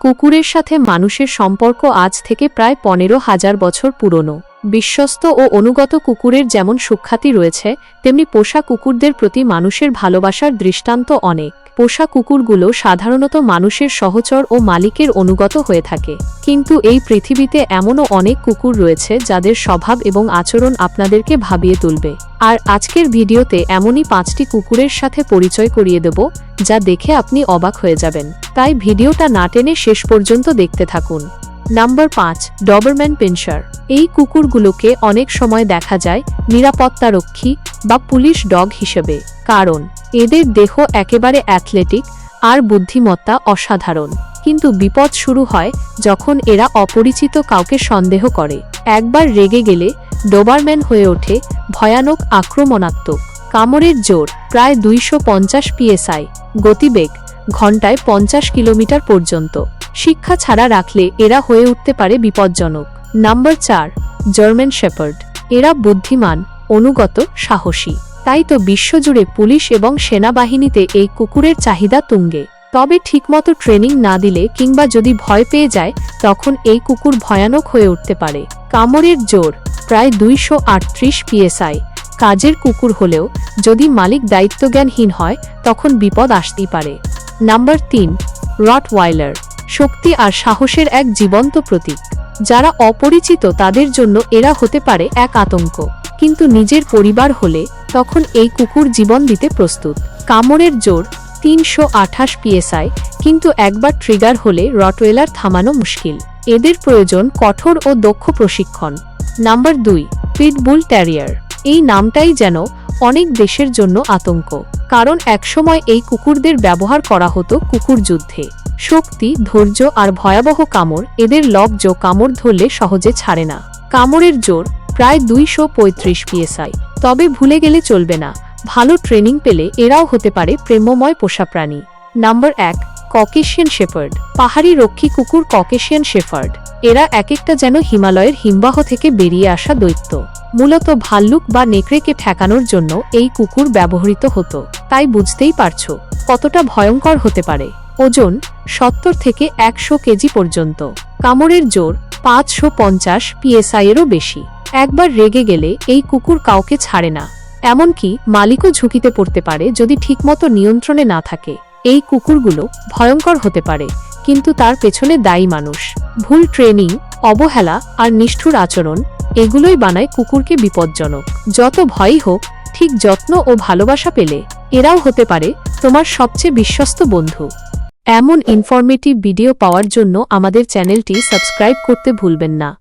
কুকুরের সাথে মানুষের সম্পর্ক আজ থেকে প্রায় পনেরো হাজার বছর পুরনো। বিশ্বস্ত ও অনুগত কুকুরের যেমন সুখ্যাতি রয়েছে, তেমনি পোষা কুকুরদের প্রতি মানুষের ভালোবাসার দৃষ্টান্ত অনেক। পোষা কুকুরগুলো সাধারণত মানুষের সহচর ও মালিকের অনুগত হয়ে থাকে। কিন্তু এই পৃথিবীতে এমনও অনেক কুকুর রয়েছে যাদের স্বভাব এবং আচরণ আপনাদেরকে ভাবিয়ে তুলবে। আর আজকের ভিডিওতে এমনই পাঁচটি কুকুরের সাথে পরিচয় করিয়ে দেব যা দেখে আপনি অবাক হয়ে যাবেন। তাই ভিডিওটা না টেনে শেষ পর্যন্ত দেখতে থাকুন। নাম্বার পাঁচ, ডবারম্যান পেনশার। এই কুকুরগুলোকে অনেক সময় দেখা যায় নিরাপত্তারক্ষী বা পুলিশ ডগ হিসেবে। কারণ, এদের দেহ একেবারে অ্যাথলেটিক আর বুদ্ধিমত্তা অসাধারণ। কিন্তু বিপদ শুরু হয় যখন এরা অপরিচিত কাউকে সন্দেহ করে। একবার রেগে গেলে ডোবারম্যান হয়ে ওঠে ভয়ানক আক্রমণাত্মক। কামড়ের জোর প্রায় দুইশো পঞ্চাশ পিএসআই, গতিবেগ ঘন্টায় পঞ্চাশ কিলোমিটার পর্যন্ত। শিক্ষা ছাড়া রাখলে এরা হয়ে উঠতে পারে বিপজ্জনক। নাম্বার চার, জার্মান শেপার্ড। এরা বুদ্ধিমান, অনুগত, সাহসী। তাই তো বিশ্বজুড়ে পুলিশ এবং সেনাবাহিনীতে এই কুকুরের চাহিদা তুঙ্গে। তবে ঠিকমতো ট্রেনিং না দিলে কিংবা যদি ভয় পেয়ে যায়, তখন এই কুকুর ভয়ানক হয়ে উঠতে পারে। কামড়ের জোর প্রায় দুইশো আটত্রিশ পিএসআই কাজের কুকুর হলেও যদি মালিক দায়িত্বজ্ঞানহীন হয়, তখন বিপদ আসতেই পারে। নাম্বার তিন রট ওয়াইলার শক্তি আর সাহসের এক জীবন্ত প্রতীক। যারা অপরিচিত, তাদের জন্য এরা হতে পারে এক আতঙ্ক। কিন্তু নিজের পরিবার হলে, তখন এই কুকুর জীবন দিতে প্রস্তুত। কামড়ের জোর, তিনশো আঠাশ পিএসআই, কিন্তু একবার ট্রিগার হলে রটওয়েলার থামানো মুশকিল। এদের প্রয়োজন কঠোর ও দক্ষ প্রশিক্ষণ। নাম্বার দুই, পিটবুল ট্যারিয়ার এই নামটাই যেন অনেক দেশের জন্য আতঙ্ক। কারণ একসময় এই কুকুরদের ব্যবহার করা হতো কুকুর যুদ্ধে। শক্তি, ধৈর্য আর ভয়াবহ কামড় এদের লব্জ কামড় ধরলে সহজে ছাড়ে না। কামড়ের জোর প্রায় দুইশো পঁয়ত্রিশ পিএসআই। তবে ভুলে গেলে চলবে না। ভালো ট্রেনিং পেলে এরাও হতে পারে প্রেমময় পোষা প্রাণী। নাম্বার এক, ককেশিয়ান শেফার্ড পাহাড়ি রক্ষী কুকুর ককেশিয়ান শেফার্ড এরা এক একটা যেন হিমালয়ের হিমবাহ থেকে বেরিয়ে আসা দৈত্য। মূলত ভাল্লুক বা নেকড়েকে ঠেকানোর জন্য এই কুকুর ব্যবহৃত হতো। তাই বুঝতেই পারছ কতটা ভয়ঙ্কর হতে পারে। ওজন সত্তর থেকে একশো কেজি পর্যন্ত। কামড়ের জোর পাঁচশো পঞ্চাশ পিএসআই এরও বেশি। একবার রেগে গেলে এই কুকুর কাউকে ছাড়ে না। এমনকি মালিকও ঝুঁকিতে পড়তে পারে যদি ঠিকমতো নিয়ন্ত্রণে না থাকে। এই কুকুরগুলো ভয়ঙ্কর হতে পারে, কিন্তু তার পেছনে দায়ী মানুষ। ভুল ট্রেনিং, অবহেলা আর নিষ্ঠুর আচরণ এগুলোই বানায় কুকুরকে বিপজ্জনক। যত ভয়ই হোক, ঠিক যত্ন ও ভালোবাসা পেলে এরাও হতে পারে তোমার সবচেয়ে বিশ্বস্ত বন্ধু। এমন ইনফরমেটিভ ভিডিও পাওয়ার জন্য আমাদের চ্যানেলটি সাবস্ক্রাইব করতে ভুলবেন না।